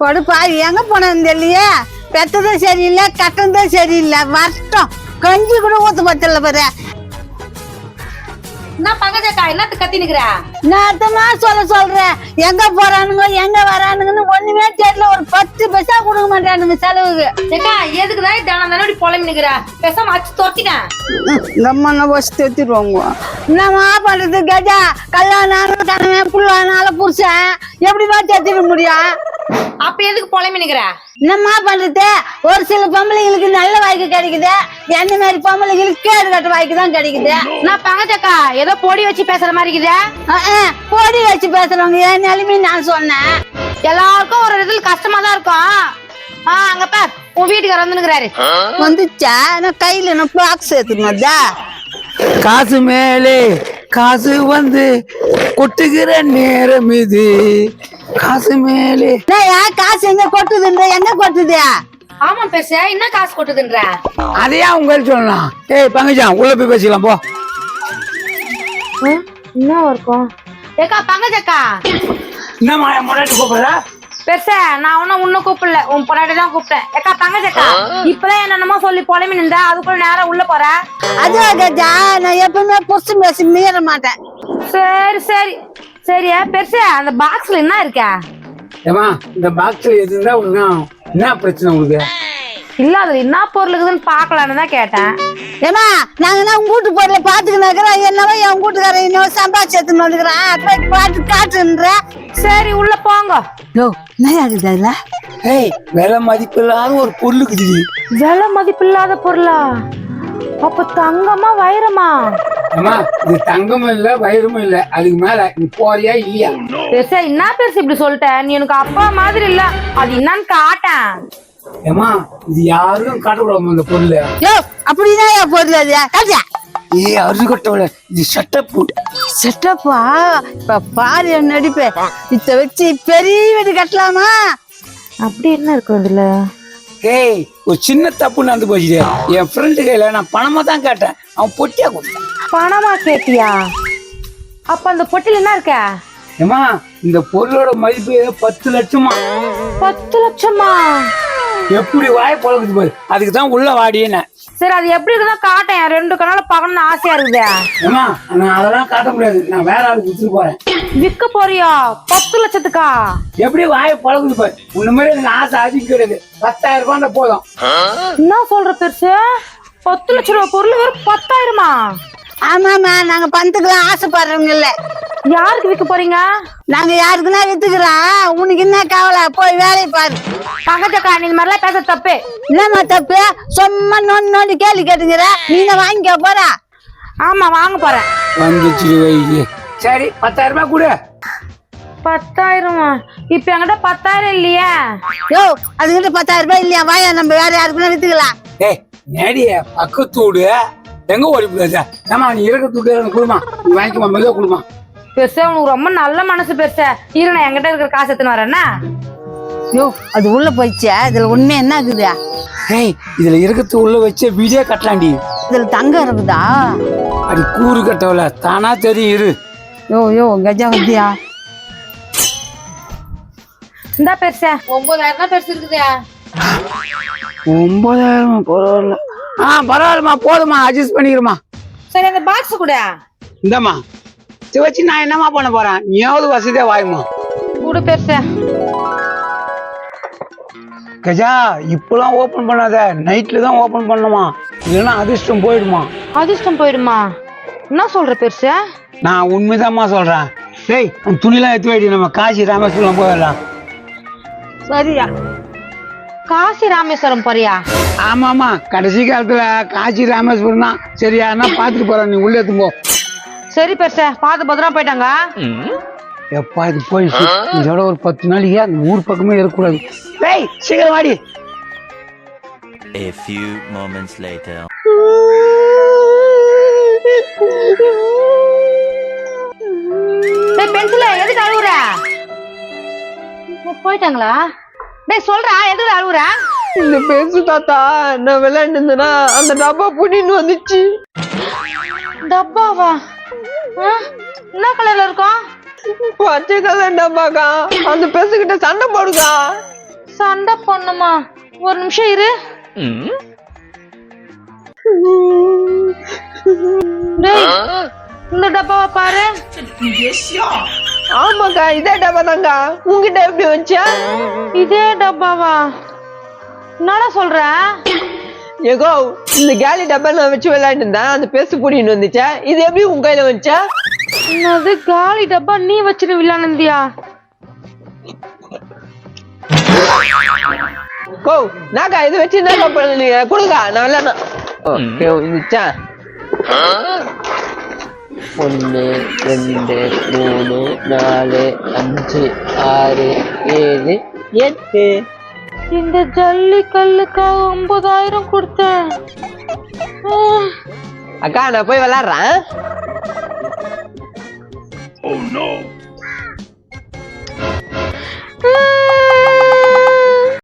கொடுப்பா எங்க போனது இல்லையே பெத்ததும் சரியில்லை கட்டதும் சரியில்லை. வரட்டும் கஞ்சி கூட ஊத்து பத்தல பாரு. என்ன பங்கஜக்கா என்னத்து கத்தி நிக்கிற? நேரத்தமா சொல்ல சொல்றேன். எங்க போறானுங்க எங்க வரானுங்கன்னு ஒண்ணுமே தெரியல. ஒரு பத்து பைசா கொடுக்க மாட்டானுங்க செலவுக்கு. ஏக்கா எதுக்குதான் தினம் தானே இப்படி புலம்பி நிக்கிற? பேசாம அச்சு தொட்டிட்டேன் இந்த அம்மா வச்சு தெத்திடுவாங்க என்னம்மா பண்றது? கஜா கல்யாணம் கணவன் புள்ளானால புருஷன். எப்படிமா தெத்திட முடியும்? அப்ப எதுக்கு புலம்பி நிக்கிற? என்னம்மா பண்றது? ஒரு சில பொம்பளைங்களுக்கு நல்ல வாய்க்கு கிடைக்குது. என்ன மாதிரி பொம்பளைங்களுக்கு கேடு கட்ட வாய்க்கு தான் கிடைக்குது. நான் பங்கஜக்கா ஏதோ பொடி வச்சு பேசுற மாதிரி இருக்குதே. பொடி வச்சு பேசுறவங்க என் நிலைமை நான் சொன்னேன். எல்லாருக்கும் ஒரு இதுல கஷ்டமா தான் இருக்கும். ஆ அங்க பார் உன் வீட்டுக்காரர் வந்து நிக்கிறாரு. வந்துச்சா? நான் கையில நான் பாக்ஸ் எடுத்துனதா காசு மேலே. காசு வந்து கொட்டுகிற நேரம் இது. காசு மேலே. காசு எங்க கொட்டுதுன்ற? எங்க கொட்டுது? ஆமா பேச என்ன காசு கொட்டுதுன்ற? அதையா உங்களுக்கு சொல்லலாம். ஏய் பங்கஜா உள்ள போய் பேசிக்கலாம் போ. என்ன இருக்கும் ஏக்கா பங்கஜக்கா. என்னம்மா என் முன்னாடி கூப்பிடுற? பெருசா நான் ஒன்னும் உன்ன கூப்பிடல. உன் பொண்டாட்டி தான் கூப்பிட்டேன். ஏக்கா தங்கச்சக்கா இப்பதான் என்னென்னமோ சொல்லி புலம்பி நின்றா அதுக்குள்ள நேரம் உள்ள போற? அது கஜா நான் எப்பவுமே புருஷன் பேசி மீற மாட்டேன். சரி சரி. சரியா பெருசா அந்த பாக்ஸ்ல என்ன இருக்கா? ஏமா இந்த பாக்ஸ்ல எது இருந்தா உனக்கு என்ன பிரச்சனை உங்களுக்கு இல்ல அதுல என்ன பொருள் இருக்குதுன்னு பாக்கலான்னு தான் கேட்டேன். ஏமா நாங்க என்ன உங்க வீட்டு பொருளை பாத்துக்கிட்டு இருக்கிறோம் என்னவோ என் வீட்டுக்காரன் இன்னும் சம்பாதிச்சு எடுத்துன்னு வந்துக்கிறான் பாட்டு காட்டுன்ற. சரி உள்ள போங்க. யோ என்ன ஆகுது அதுல? ஏய் விலை மதிப்பில்லாத ஒரு பொருளுக்கு திடீர் விலை மதிப்பில்லாத பொருளா? அப்ப தங்கமா வைரமா? அம்மா இது தங்கமும் இல்ல வயிறும் இல்ல. அதுக்கு மேல நீ போறியா இல்லையா? பெருசா என்ன பெருசு இப்படி சொல்லிட்ட? நீ எனக்கு அப்பா மாதிரி இல்ல. அது என்னன்னு காட்டேன். ஏமா இது யாருக்கும் காட்டக்கூடாது இந்த பொருள். யோ அப்படிதான் என் பொருள் அது. காட்டியா ஏய் அருது கொட்டவள இது சட்டப்பு செட்டப்பா இப்ப பாரு என் நடிப்பே. இத வச்சு பெரிய வீடு கட்டலாமா? அப்படி என்ன இருக்கும் இதுல? ஏய் ஒரு சின்ன தப்பு நடந்து போச்சு என் ஃப்ரெண்டு கையில நான் பணமா தான் கேட்டேன். அவன் பொட்டியா கொடுத்தான். பணமா கேட்டியா? அப்ப அந்த பொட்டில என்ன இருக்க? ஏமா இந்த பொருளோட மதிப்பு பத்து லட்சமா? பத்து லட்சமா? எப்படி வாய பழகுது பாரு. அதுக்கு தான் உள்ள வாடின்னு. சரி அது எப்படி இருக்குதான் காட்டேன். ரெண்டு கனால பார்க்கணும்னு ஆசையா இருக்குது. ஏமா நான் அதெல்லாம் காட்ட முடியாது. நான் வேற ஆளுக்கு வித்துட்டு போறேன். விற்க போறியா? பத்து லட்சத்துக்கா? எப்படி வாய பழகுது பாரு. உன்ன மாதிரி எனக்கு ஆசை அதிகம் கிடையாது. பத்தாயிரம் ரூபாய் இருந்தா போதும். என்ன சொல்ற பெருசு? பத்து லட்ச ரூபாய் பொருள் வெறும் பத்தாயிரமா? ஆமாமா நாங்க பணத்துக்குலாம் ஆசைப்படுறவங்க இல்ல. யாருக்கு விற்க போறீங்க? நாங்க யாருக்குன்னா வித்துக்கிறோம் உனக்கு என்ன கவலை? போய் வேலையை பாரு. பங்கச்சக்கா நீ இந்த மாதிரிலாம் பேச தப்பு. என்னம்மா தப்பு? சும்மா நோண்டி நோண்டி கேள்வி கேட்டுங்கிற நீ தான் வாங்கிக்க போற? ஆமா வாங்க போறேன். வந்துச்சு வைகி சரி பத்தாயிரம் ரூபாய் கொடு. பத்தாயிரமா? இப்ப என்கிட்ட பத்தாயிரம் இல்லையே. யோ அதுக்கிட்ட பத்தாயிரம் ரூபாய் இல்லையா? வாயா நம்ம வேற யாருக்குன்னா வித்துக்கலாம். ஏய் நேடிய பக்கத்து வீடு? எங்க ஓடி போகுது? ஏமா நீ இருக்க துட்டு கொடுமா. நீ வாங்கிக்கமா மெதுவா கொடுமா. பெருசா உனக்கு ரொம்ப நல்ல மனசு பெருசா. இரு நான் என்கிட்ட இருக்கிற காசு எடுத்துன்னு வரேன்னா யோ அது உள்ள போயிடுச்சு. இதுல உண்மை என்ன இருக்குது? ஏய் இதுல இருக்கிறது உள்ள வச்ச வீடே கட்டலாண்டி. இதுல தங்கம் இருக்குதா? அடி கூறு கட்டவல தானா தெரியும் இரு. யோ யோ கஜா வந்தியா? இந்தா பெருசா. ஒன்பதாயிரம் தான் பெருசு இருக்குது. ஒன்பதாயிரமா பரவாயில்ல. ஆ பரவாயில்லம்மா போதுமா அட்ஜஸ்ட் பண்ணிக்கிறமா சரி அந்த பாக்ஸ் கூட. இந்தாம்மா. இதை வச்சு நான் என்னம்மா பண்ண போறேன்? நீயாவது வசதியா வாயுமா? கூட பெருசா. கஜா இப்பெல்லாம் ஓபன் பண்ணாத. நைட்ல தான் ஓபன் பண்ணுமா? இல்லைன்னா அதிர்ஷ்டம் போயிடுமா? அதிர்ஷ்டம் போயிடுமா? என்ன சொல்ற பெருசா? நான் உண்மைதாம்மா சொல்றேன். டேய் உன் துணிலாம் எடுத்து வைடி நம்ம காசி ராமேஸ்வரம் போயிடலாம். சரியா. காசி ராமேஸ்வரம் போறியா? ஆமாமா கடைசி காலத்துல காசி ராமேஸ்வரம் தான். சரியா நான் பாத்துட்டு போறேன். நீ உள்ள எடுத்து போ. சரி பெருசா. பார்த்து பத்திரமா போயிட்டாங்க. எப்பா இது போயிடுச்சு இதோட ஒரு பத்து நாளைக்கு அந்த ஊர் பக்கமே இருக்கக்கூடாது. டேய் சீக்கிரம் வாடி. A few moments later. டேய் பென்சில எதுக்கு அழுவுற? போயிட்டாங்களா? டேய் சொல்றா எதுக்கு அழுவுற? இந்த பெருசு தாத்தா நான் விளையாண்டு இருந்தேனா அந்த டப்பா புடின்னு வந்துச்சு. டப்பாவா? பச்சை கலர் டப்பாக்கா அந்த பெருசுகிட்ட சண்டை போடுக்கா சண்டை பண்ணுமா ஒரு நிமிஷம் இரு. டேய் இந்த டப்பாவை பாரு. ஆமாக்கா இதே டப்பா தாங்க உங்ககிட்ட எப்படி வந்துச்சா? இதே டப்பாவா? என்னடா சொல்ற? ஏகோ இந்த கேலி டப்பா நான் வச்சு விளையாண்டு இருந்தேன் அந்த பேசு பூடின்னு வந்துச்சா. இது எப்படி உங்க கையில வந்துச்சா? என்னது காலி டப்பா நீ வச்சுட்டு விளையாடுந்தியா கோ நாக்கா இது வச்சு என்ன பண்ணுங்க கொடுங்க நான் வந்துச்சா ஒன்று ரெண்டு மூணு நாலு அஞ்சு ஆறு ஏழு எட்டு. இந்த ஜல்லி கல்லுக்காக ஒன்பதாயிரம் கொடுத்தேன். அக்கா நான் போய் விளாட்றேன். Oh no!